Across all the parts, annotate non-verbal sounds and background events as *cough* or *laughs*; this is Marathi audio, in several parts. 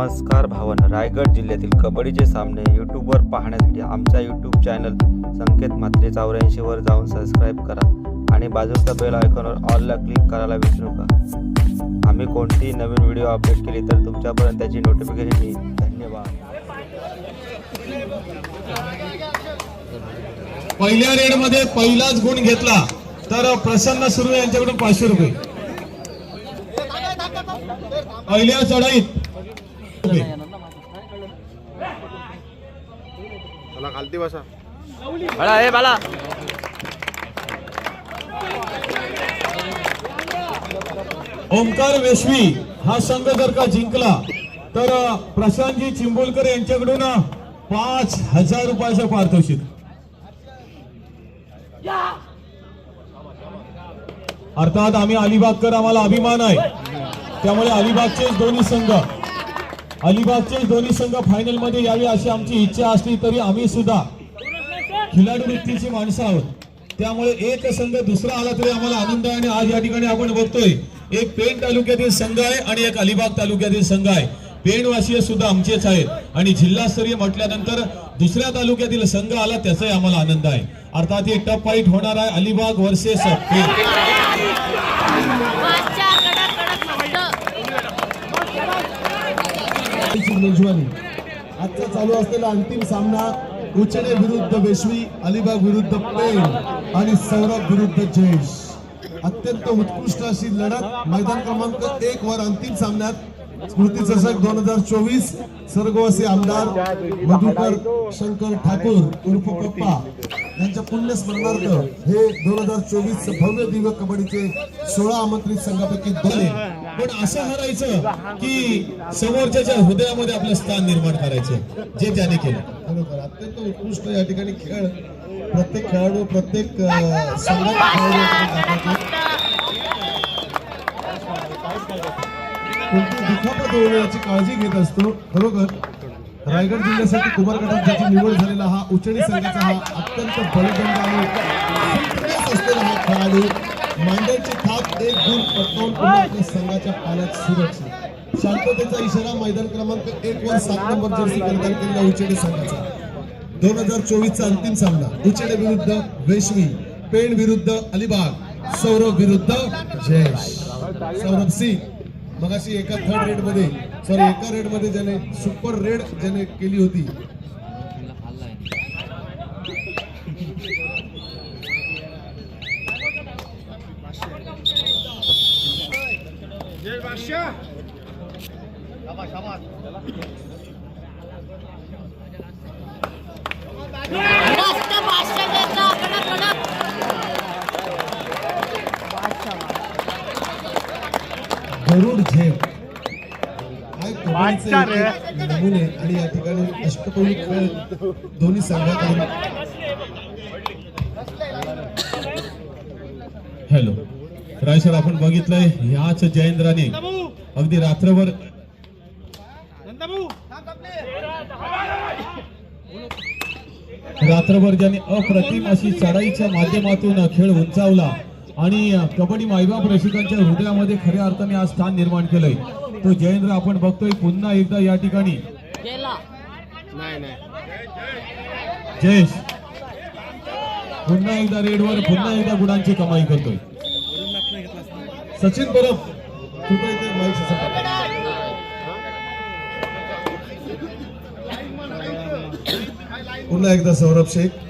नमस्कार भावन. रायगड जिल्ह्यातील कबड्डीचे सामने यूट्यूबवर पाहण्यासाठी आमच्या यूट्यूब चॅनल संकेत मात्रे चौऱ्याऐंशीवर जाऊन सबस्क्राईब करा आणि बाजूच्या बेल आयकॉनवर ऑलला क्लिक करायला विसरू नका. आम्ही कोणतीही नवीन व्हिडिओ अपडेट केली तर तुमच्यापर्यंत त्याची नोटिफिकेशन येईल. धन्यवाद. पहिल्या रेडमध्ये पहिलाच गुण घेतला तर प्रसन्न सुरू यांच्याकडून पाचशे रुपये. पहिल्या चढाईत रुपये. खालती बसा बाळा हे बाला ओंकार वेशवी हा संघ जर का जिंकला तर प्रशांतजी चिंबोलकर यांच्याकडून पाच हजार रुपयाचं पारितोषिक अर्थात आम्ही अलिबागकर आम्हाला अभिमान आहे त्यामुळे अलिबागचेच दोन्ही संघ अलिबागचे दोन्ही संघ फायनलमध्ये यावे अशी आमची इच्छा असली तरी आम्ही सुद्धा खिलाडू वृत्तीची माणसं आहोत. त्यामुळे एक संघ दुसरा आला तरी आम्हाला आनंद आहे आणि आज या ठिकाणी आपण बघतोय एक पेण तालुक्यातील संघ आहे आणि एक अलिबाग तालुक्यातील संघ आहे. पेणवासीय सुद्धा आमचेच आहेत आणि जिल्हास्तरीय म्हटल्यानंतर दुसऱ्या तालुक्यातील संघ आला त्याचाही आम्हाला आनंद आहे. अर्थात हे टप फाईट होणार आहे अलिबाग वर्सेस पेण. मनोजवानी आजचा चालू असलेला अंतिम सामना उचडे विरुद्ध वेशवी अलिबाग विरुद्ध पेन आणि सौरभ विरुद्ध जयेश. अत्यंत उत्कृष्ट अशी लढत मैदान क्रमांक एक वर अंतिम सामन्यात. स्मृती चषक दोन हजार चोवीस सर्गवासी आमदार मधुकर शंकर ठाकूर उर्फ पप्पा. यांच्या पुण्यस्मरणार्थ हे दोन हजार चोवीस भव्य दिव्य कबड्डीचे सोळा आमंत्रित संघापैकी दोन पण असं हरायचं की समोरच्याच्या हृदयामध्ये आपलं स्थान निर्माण करायचं जे त्याने केलं. बरोबर. अत्यंत उत्कृष्ट या ठिकाणी खेळ. प्रत्येक खेळाडू प्रत्येक. कोणती दुखापत होऊ याची काळजी घेत असतो. बरोबर? रायगड जिल्ह्यासाठी कुमार गटात ज्याची निवड झालेला हा उचडी संघाचा हा अत्यंत बलिदंड आणि फिटनेस असलेला हा खेळाडू. मांड्याची थाप एक गुण पटकावून पुन्हा आपल्या संघाच्या पाण्यात सुरक्षित शांततेचा इशारा मैदान क्रमांक एक वर सात नंबर जर्सी परिधान केलेला उचेडे संघाचा. दोन हजार चोवीसचा अंतिम सामना. उचेडे विरुद्ध वेशवी पेण विरुद्ध अलिबाग सौरभ विरुद्ध जयेश. सौरभ सिंग मगाशी एका थर्ड रेडमध्ये सॉरी एका रेडमध्ये ज्याने सुपर रेड ज्याने केली होती गरुड झेप. नमुने आणि या ठिकाणी अष्टपैलू खेळ दोन्ही हॅलो. राय सर आपण बघितलंय ह्याच जयेंद्राने अगदी रात्रभर रात्रभर ज्याने अप्रतिम अशी चढाईच्या माध्यमातून खेळ उंचावला आणि कबड्डी मायबाप रसिकांच्या हृदयामध्ये खऱ्या अर्थाने आज स्थान निर्माण केलंय. तो जयेंद्र आपण बघतोय पुन्हा एकदा या ठिकाणी. गेला. नाही नाही. जयेश पुन्हा एकदा रेडवर पुन्हा एकदा गुणांची कमाई करतोय. सचिन समोर. पुन्हा एकदा सौरभ शेख.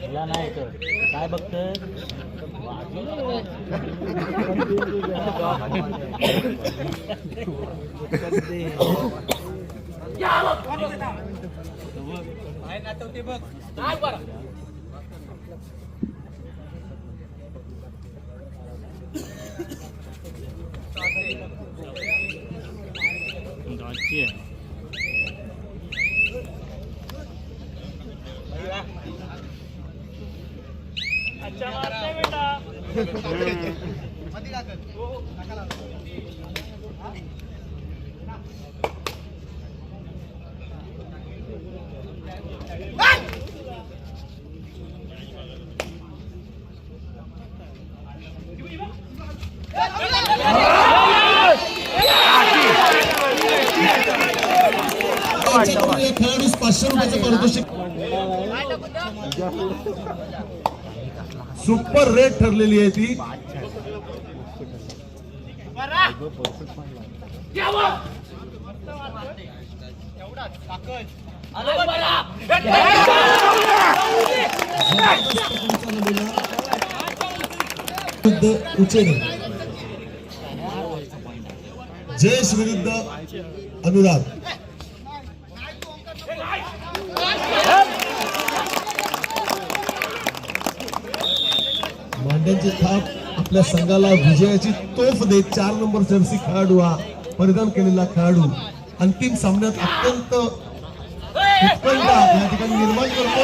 तुला नाही तर काय बघतोय या त्यांच्याकडून या खेळाडूस पाचशे रुपयाचं पारितोषिक सुपर रेट ठरलेली आहे ती. उचेने जयेश विरुद्ध अनुराग. मांड्यांची थाप आपल्या संघाला विजयाची तोफ देत चार नंबर जर्सी खेळाडू हा परिधान केलेला खेळाडू. अंतिम सामन्यात अत्यंत उत्पन्न या ठिकाणी निर्माण करतो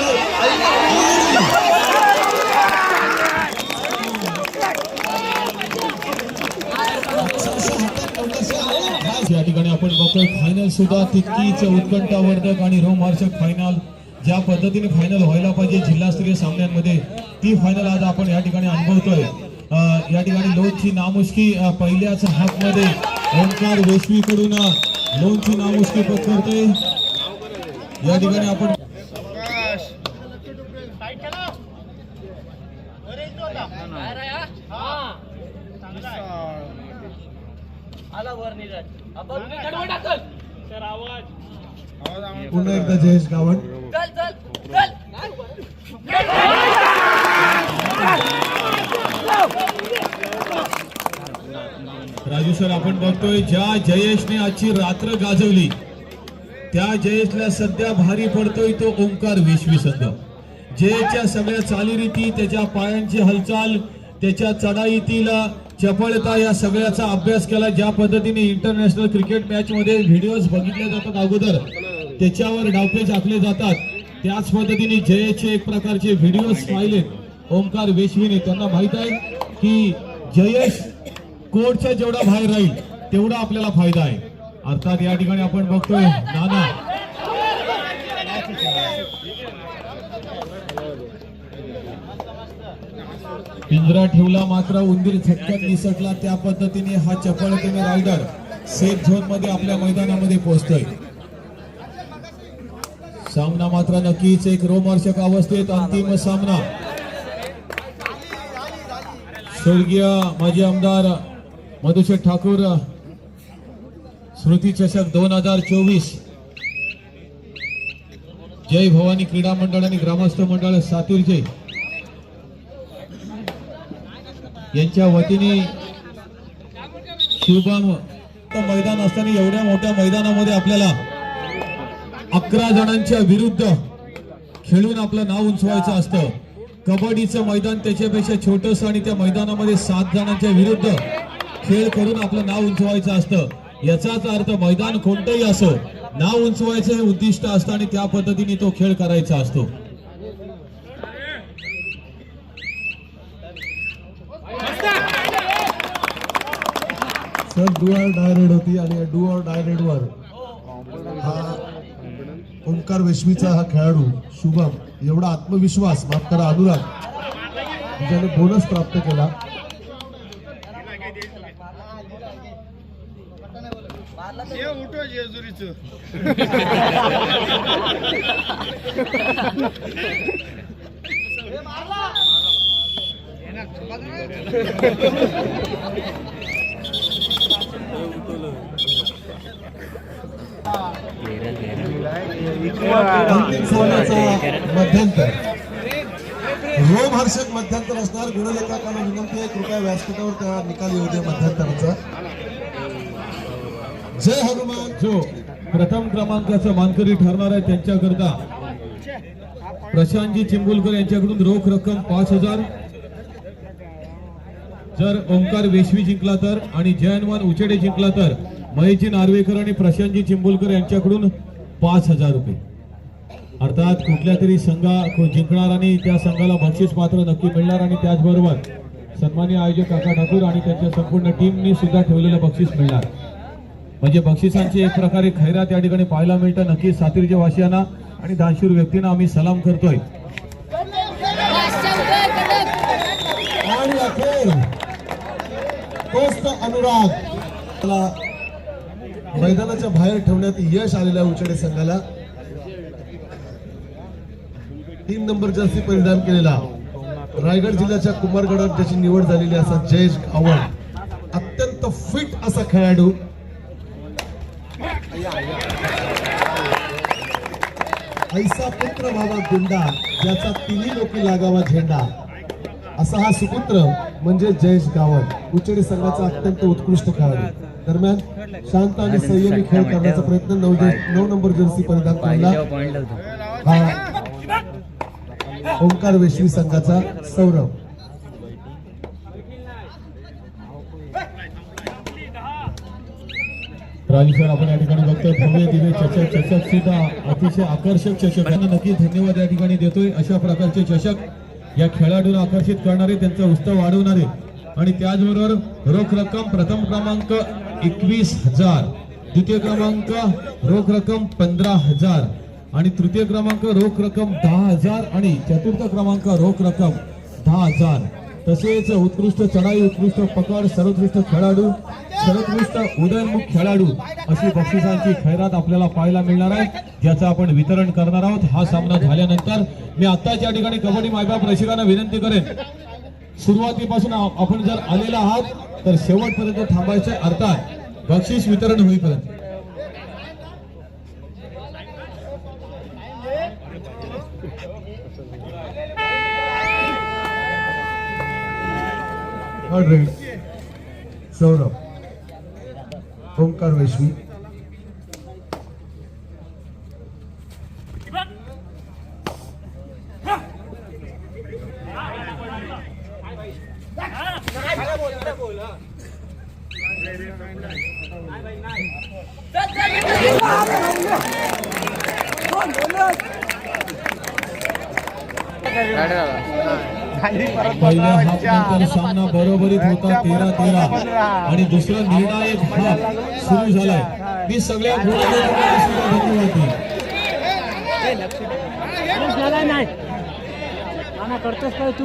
या ठिकाणी आपण बघतोय फायनल सुद्धा तितकीच उत्कंठावर्धक आणि रोमहर्षक फायनल ज्या पद्धतीने फायनल व्हायला पाहिजे जिल्हास्तरीय सामन्यांमध्ये ती फायनल आज आपण या ठिकाणी अनुभवतोय. या ठिकाणी लोनची नामुष्की अं, पहिल्याच हाफमध्ये ओंकार वेशवीकडून अं, नामुष्की पत्करतोय. या ठिकाणी आपण आला वर नीरज आपण सर आवाज पुन्हा एकदा जयेश गावण. राजू सर आपण बघतोय ज्या जयेशने आजची रात्र गाजवली त्या जयेशला सध्या भारी पडतोय तो ओंकार विश्वी संघ. जयेशच्या सगळ्या चालीरीती त्याच्या पायांची हालचाल त्याच्या चढाईतील चपळता या सगळ्याचा अभ्यास केला. ज्या पद्धतीने इंटरनॅशनल क्रिकेट मॅच मध्ये व्हिडिओज बघितले जातात अगोदर त्याच्यावर डावपेच आखले जातात. त्याच पद्धतीने जयचे एक प्रकारचे व्हिडिओज पाहिले ओंकार वेशवीने त्यांना माहीत आहे की जयेश कोर्टच्या जेवढा बाहेर राहील तेवढा आपल्याला फायदा आहे. अर्थात या ठिकाणी आपण बघतोय नाना. पिंजरा ठेवला मात्र उंदीर झटक्यात निसटला. त्या पद्धतीने हा चपळतेने रायडर सेफ झोनमध्ये आपल्या मैदानामध्ये पोहोचतोय. सामना मात्र नक्कीच एक रोमार्चक अवस्थेत अंतिम सामना. स्वर्गीय माजी आमदार मधुशेठ ठाकूर स्मृती चषक दोन हजार चोवीस. जय भवानी क्रीडा मंडळ आणि ग्रामस्थ मंडळ सातीरचे यांच्या वतीने शुभम मैदान असताना एवढ्या मोठ्या मैदानामध्ये आपल्याला अकरा जणांच्या विरुद्ध खेळून आपलं नाव उंचवायचं असतं. कबड्डीचं मैदान त्याच्यापेक्षा छोटस आणि त्या मैदानामध्ये सात जणांच्या विरुद्ध खेळ करून आपलं नाव उंचवायचं असतं. याचाच अर्थ मैदान कोणतंही असो नाव उंचवायचं हे उद्दिष्ट असतं आणि त्या पद्धतीने तो खेळ करायचा असतो. सर डू ऑर डायरेड होती आणि डू ऑर डायरेड वर ओंकार वेशवीचा हा खेळाडू शुभम एवढा आत्मविश्वास माफ करा अनुराग ज्याने बोनस प्राप्त केला. *laughs* *laughs* अंतिम सामन्याचा मध्यंतर. रोमहर्षक मध्यंतर असणार. गुणलेखकांना विनंती आहे कृपया व्यासपीठावर त्या निकाल येऊ दे मध्यंतराचा. जय हनुमान. जो प्रथम क्रमांकाचा मानकरी ठरणार आहे त्यांच्याकरता. प्रशांतजी चिंबुलकर यांच्याकडून रोख रक्कम पाच हजार. जर ओंकार वेशवी जिंकला तर आणि जयनवान उचेडे जिंकला तर महेशजी नार्वेकर आणि प्रशांतजी चिंबुलकर यांच्याकडून पाच हजार रुपये. अर्थात कुठल्या तरी संघा जिंकणार आणि त्या संघाला बक्षीस पात्र नक्की मिळणार आणि त्याचबरोबर सन्मान्य आयोजक काका ठाकूर आणि त्यांच्या संपूर्ण टीमनी सुद्धा ठेवलेलं बक्षीस मिळणार. म्हणजे बक्षिसांची एक प्रकारे खैरात या ठिकाणी पाहायला मिळतं. नक्की सातीरच्या वासियांना आणि दानशूर व्यक्तींना आम्ही सलाम करतोय. आणि अनुराग. मैदानाच्या बाहेर ठेवण्यात यश आलेल्या उचडे संघाला. तीन नंबर जर्सी परिधान केलेला रायगड जिल्ह्याच्या कुमारगडात ज्याची निवड झालेली असा जयेश गावड अत्यंत फिट असा खेळाडू. ऐसा पुत्र भावा गुंडा ज्याचा तिन्ही लोकी लागावा झेंडा. असा हा सुपुत्र म्हणजे जयेश गावड उचेडी संघाचा अत्यंत उत्कृष्ट खेळाडू. दरम्यान शांत आणि संयमी खेळ करण्याचा प्रयत्न नऊ नऊ नंबर जर्सी परिधान केला हा ओंकार वेशवी संघाचा सौरभ. राजेश्वर आपण या ठिकाणी बघतोय. भव्य दिव्य चषक चषक सुद्धा अतिशय आकर्षक चषक. नक्की धन्यवाद या ठिकाणी देतोय अशा प्रकारचे चषक. या खेळाडूला आकर्षित करणारे त्यांचा उत्सव वाढवणारे. आणि त्याचबरोबर रोख रक्कम प्रथम क्रमांक एकवीस हजार द्वितीय क्रमांक रोख रक्कम पंधरा हजार आणि तृतीय क्रमांक रोख रक्कम दहा हजार आणि चतुर्थ क्रमांक रोख रक्कम दहा हजार. तसेच उत्कृष्ट चढाई उत्कृष्ट पकड सर्वोत्कृष्ट खेळाडू सर्वोत्कृष्ट उदयनमुख खेळाडू अशी बक्षिसांची खैरात आपल्याला पाहायला मिळणार आहे ज्याचं आपण वितरण करणार आहोत. हा सामना झाल्यानंतर मी आत्ताच या ठिकाणी कबड्डी मायबाप रसिकांना विनंती करेन. सुरुवातीपासून आपण जर आलेला आहात तर शेवटपर्यंत थांबायचं आहे. अर्थात बक्षीस वितरण होईपर्यंत. सौरभ. ओंकार वेशवी पहिल्या हाफनंतर सामना बरोबरीत होता तेरा तेरा. आणि दुसरा निर्णायक हाफ सुरू झालाय मी सगळ्या गोलंदाजांना सुद्धा धन्यवाद नाही करतोस काय तू?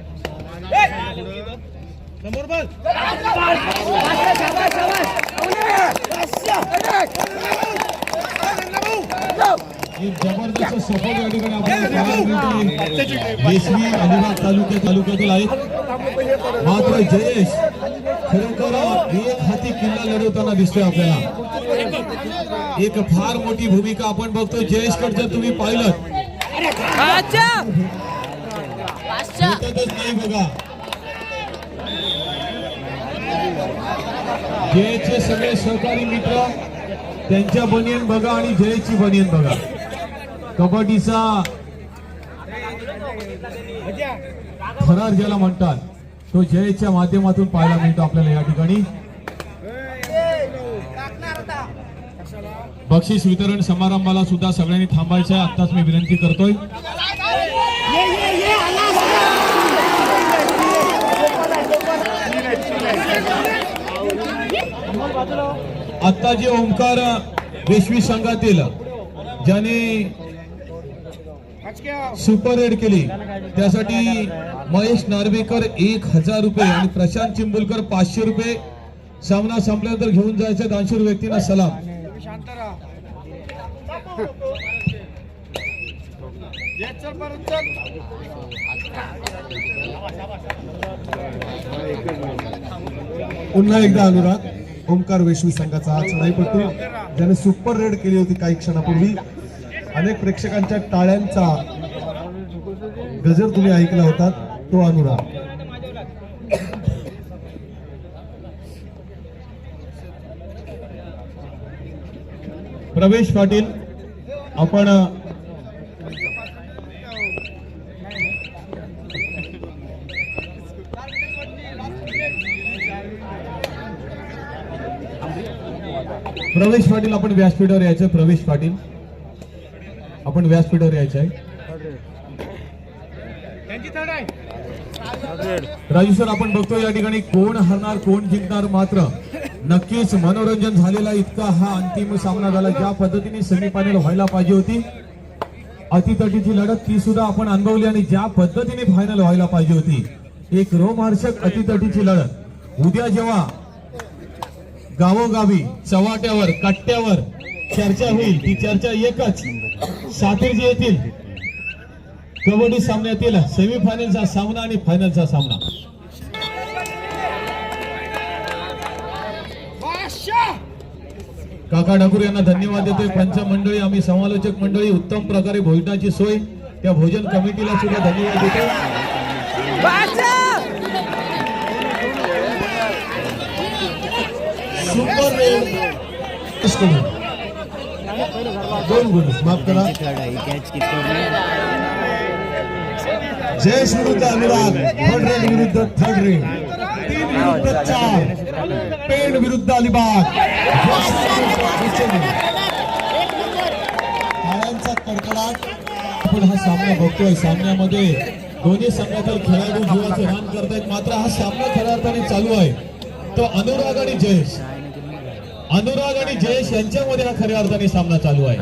एक ज़बरदस्त सपोर्ट या अलिबाग तालुक्या तालुक्यातील मात्र जयेश खरोखर एक हाती किल्ला लढवताना दिसतोय आपल्याला एक फार मोठी भूमिका आपण बघतो जयेश जर तुम्ही पाहिलं पाचशे नाही बघा. जयचे सगळे सहकारी मित्र त्यांच्या बनियन बघा आणि जयची बनियन बघा. कबड्डीचा फरार ज्याला म्हणतात तो जयच्या माध्यमातून पाहायला मिळतो आपल्याला या ठिकाणी. बक्षीस वितरण समारंभाला सुद्धा सगळ्यांनी थांबायचं आहे. आत्ताच मी विनंती करतोय. आता जे ओंकार रेशवी संघातील ज्याने सुपर रेड केली त्यासाठी महेश नार्वेकर एक हजार रुपये आणि प्रशांत चिंबुलकर पाचशे रुपये. सामना संपल्यानंतर घेऊन जायचं दानशूर व्यक्तींना सलाम. पुन्हा एकदा अनुराग. ओंकार वेशवी संघाचा हा चढाईपट्टू ज्याने सुपर रेड केली होती काही क्षणापूर्वी. अनेक प्रेक्षकांच्या टाळ्यांचा गजर तुम्ही ऐकला होता तो अनुराग. प्रवेश पाटील आपण प्रवेश पाटील आपण व्यासपीठावर यायचं प्रवेश पाटील. आपण व्यासपीठावर यायचं आहे राजू सर आपण बघतो या ठिकाणी कोण हरणार कोण जिंकणार मात्र. नक्कीच मनोरंजन झालेला इतका हा अंतिम सामना झाला. ज्या पद्धतीने सेमीफायनल व्हायला पाहिजे होती अतितटीची लढत ती सुद्धा आपण अनुभवली आणि ज्या पद्धतीने फायनल व्हायला पाहिजे होती एक रोमहर्षक अतितटीची लढत. उद्या जेव्हा गावोगावी चव्हाट्यावर कट्ट्यावर चर्चा होईल. ती चर्चा एकच. सातीर येथील येतील. कबड्डी सामन्यातील सेमीफायनलचा सामना आणि फायनलचा सामना. काका ठाकूर यांना धन्यवाद देतोय. पंच मंडळी आम्ही समालोचक मंडळी उत्तम प्रकारे भोजनाची सोय. त्या भोजन कमिटीला सुद्धा धन्यवाद देतो सुपर रेड दोन गुण माफ करा. जयेश विरुद्ध अनुराग थर्ड रेड विरुद्ध थर्ड रेड तीन विरुद्ध चार पेड विरुद्ध अलिबाग. टाळ्यांचा कडकडाट. आपण हा सामना बघतोय सामन्यामध्ये दोन्ही संघातील खेळाडू जीवाचे रान करतायत. मात्र हा सामना खऱ्या अर्थाने चालू आहे. तो अनुराग आणि जयेश. अनुराग आणि जयेश यांच्यामध्ये हा खऱ्या अर्थाने सामना चालू आहे.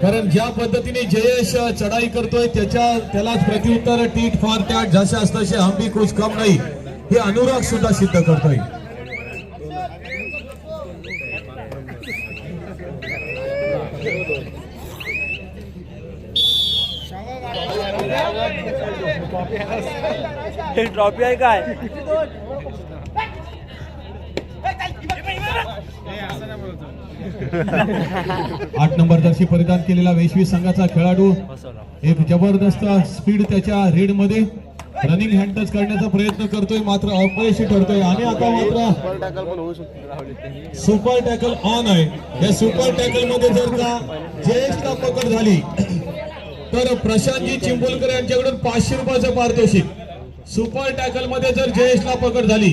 कारण ज्या पद्धतीने जयेश चढाई करतोय त्याच्या त्यालाच प्रत्युत्तर टीट फार त्याट जसे तसे हंबी भी कुछ कम नाही. हे अनुराग सुद्धा सिद्ध करतोय. ट्रॉफी आहे काय? आठ नंबर जर्सी परिधान केलेला वेशवी संघाचा खेळाडू. एक जबरदस्त स्पीड त्याच्या रीडमध्ये. रनिंग हँड करण्याचा प्रयत्न करतोय मात्र अपयशी ठरतोय. आणि आता मात्र सुपर टॅकल ऑन आहे. या सुपर टॅकलमध्ये जर का जयेशला पकड झाली तर प्रशांतजी चिंबोलकर यांच्याकडून पाचशे रुपयाचं पारितोषिक. सुपर टॅकलमध्ये जर जयेशला पकड झाली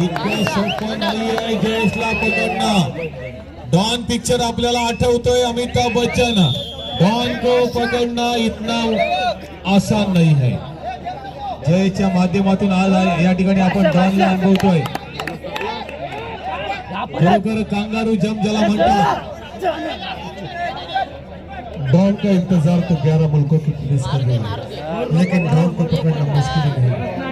इतकं सोपं नाहीये जयेशला पकडणं डॉन पिक्चर आपल्याला आठवतोय अमिताभ बच्चन. डॉन को पकडणं इतना आसान नाही है जयच्या माध्यमातून आज आहे- या ठिकाणी आपण डॉनला अनुभवतोय. खरोखर कांगारू जम ज्याला म्हणतात. डॉन का इंतजार तो 11 मुल्कों की पुलिस कर रही है. लेकिन डॉन को पकड़ना मुश्किल ही नहीं.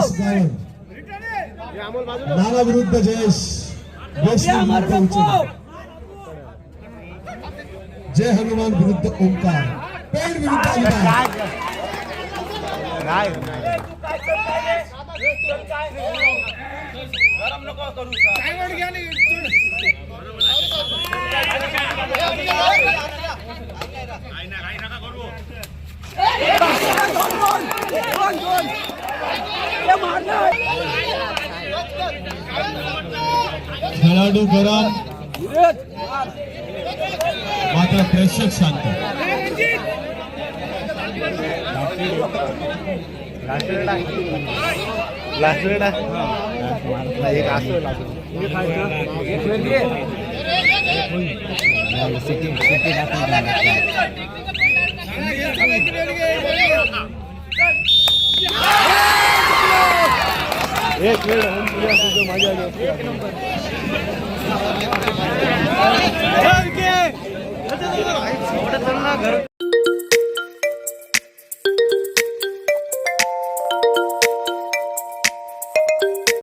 जयेश नाना विरुद्ध जयेश. जय हनुमान विरुद्ध ओंकार. पेण विरुद्ध अलिबाग खेळाडू गरम मात्र प्रेक्षक शांत. एक एक वेळ होऊन तुझ्या तुझं माझ्या घर